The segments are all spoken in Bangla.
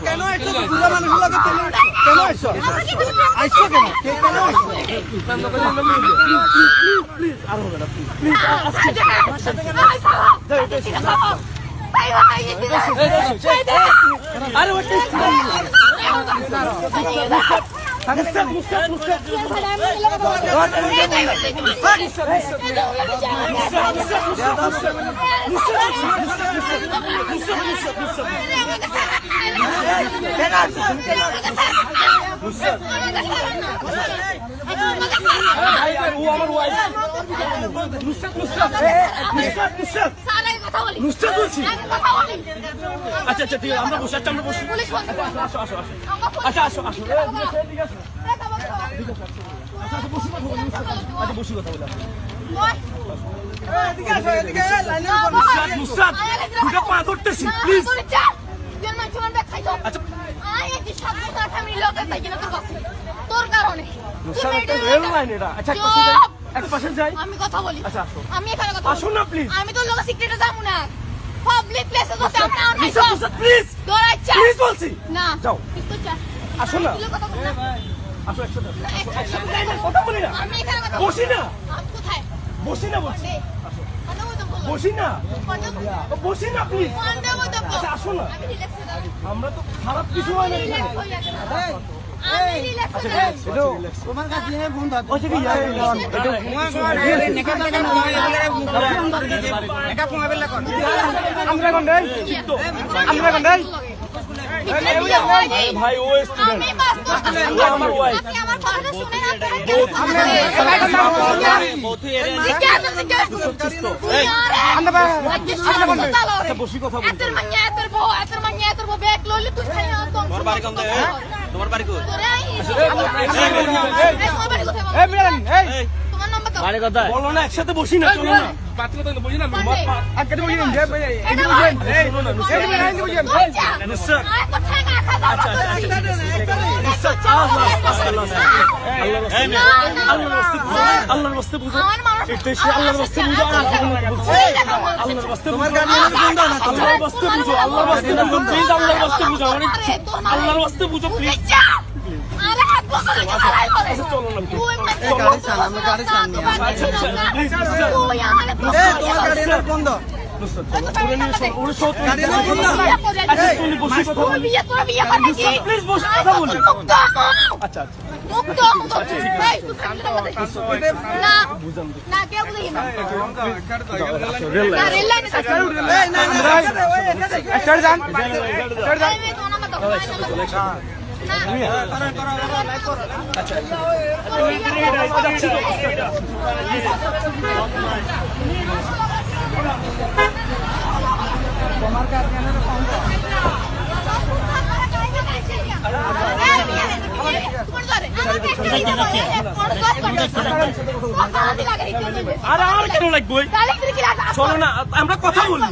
কেন আইছো বুড়া মানুষের লগে তুমি কেন আইছো আইছো কেন কেন আইছো আরে ওটা ও আমার ওয়াইফ নুসরাত নুসরাত বলছি? আচ্ছা আচ্ছা ঠিক আছে আমরা বসে আচ্ছা আমরা বসি। আসো আসো আসো। আচ্ছা আসো আসো। ঠিক আছে, আচ্ছা আচ্ছা বসি কথা বলি নুসরাত। আচ্ছা বসি কথা বলি নুসরাত নুসরাত দুটো পা ধরতেছি প্লিজ আচ্ছা। তোর কারণে। নুসরাত একটা পাশে যাই। আমি কথা বলি। আচ্ছা, আসো। আমি এখানে কথা আসো না, please। আমি তোর লোক সিক্রেটে যাব না। পাবলিক প্লেসে তো নুসরাত, নুসরাত প্লিজ তোর ইচ্ছা প্লিজ বলছি। না যাও। কিন্তু চা আসো না। কথা বল না। আসো একসাথে আসো। একসাথে যাই না, কথা বলি না। আমি এখানে কথা বসি না। আমি কোথায়? বসি না বলছি তো বসি না। বসি না প্লিজ তো আচ্ছা, আসো না। আমি রিল্যাক্স যাব। আমরা তো খারাপ কিছু হয় না। ভাই ও আমার ওয়াইফ আমার কথাটা শুনে বসি কথা বলি তোমার বাড়ি বাড়ি কোথায় বলো না একসাথে বসি না চলো না পান্ডে। বসি না আল্লাহর রাস্তে বুঝো বুঝো এটা সে আল্লাহর রাস্তে বুঝো আর আল্লাহর দেখো বলছে। আল্লাহর রাস্তে বুঝো আল্লাহর রাস্তে বুঝো প্লিজ আল্লাহর রাস্তে বুঝো মানে- আল্লাহর রাস্তে বুঝো প্লিজ মানে- গাড়ি আমি গাড়ি। আচ্ছা, আচ্ছা, এই তোমার গার্ডিয়ানের ফোন আচ্ছা আচ্ছা আচ্ছা আর আর কেন লাগবে? চলো না আমরা কথা বলি।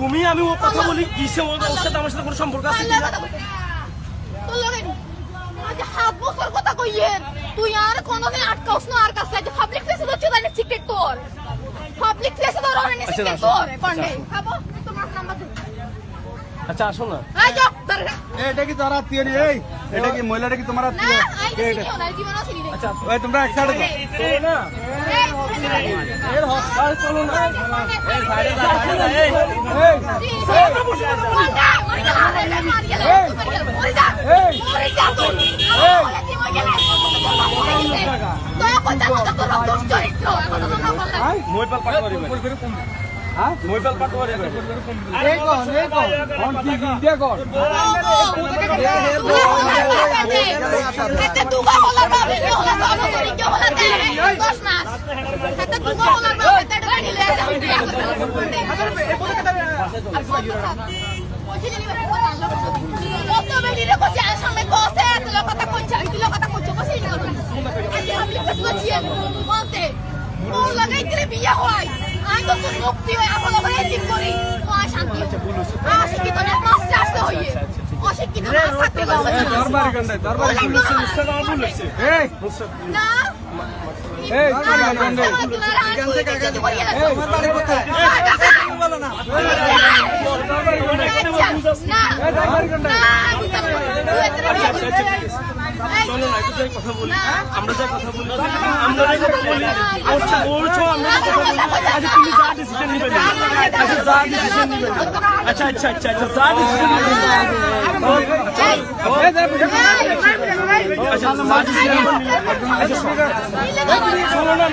তুমি আমি ও কথা বলি কিসে ওর ওর সাথে আমার সাথে কোনো সম্পর্ক আছে কি হাত বছর কথা কইয়ে তুই আর কোনদিন আটকাওস না আর কাছে যে পাবলিক প্লেসে তো চলে সিক্রেট তোর পাবলিক প্লেসে তো রনে সিক্রেট তোর পান্ডে খাব তোমার নাম্বার দে আচ্ছা আসো না এটা কি তোর আত্মীয় নি এই এটা কি মহিলাটা কি তোমার আত্মীয় আচ্ছা তোমরা এক সাইডে চলো না এর হক চলো না এই সাইডে যা এই এই মই পাল পাট করিবে হ্যাঁ পাল পাট করিবে এই কোন এই কোন কোন কি কি দে কোন বিয়া আমি তো তোর মুক্তি হয়ে আমার লগে এদিক করি ও শান্তি আমার কি তোর মাসে আসতে হইয়ে। ও অশিক্ষিত না বলছে। এই দরবারি গন্ডাই দরবারি বলে না। নুসরাত আমার ভুল হয়েছে এই না। এই না, দরবারি আর তুই কিছু করিয়ে এই। তোমার বাড়ি কোথায় বলো না না। এই দরবারি গন্ডাই না দিতে পারব না। চলো না একটু যাই কথা বলি না। আমরা যাই কথা বলি। আমরা যাই কথা বলি। বলছো বলছো আমরা যাই কথা বলি। আচ্ছা তুমি যা ডিসিশন নিবে। আচ্ছা যা ডিসিশন নিবে। আচ্ছা আচ্ছা আচ্ছা আচ্ছা যা ডিসিশন নিবে। আচ্ছা আচ্ছা শোনো না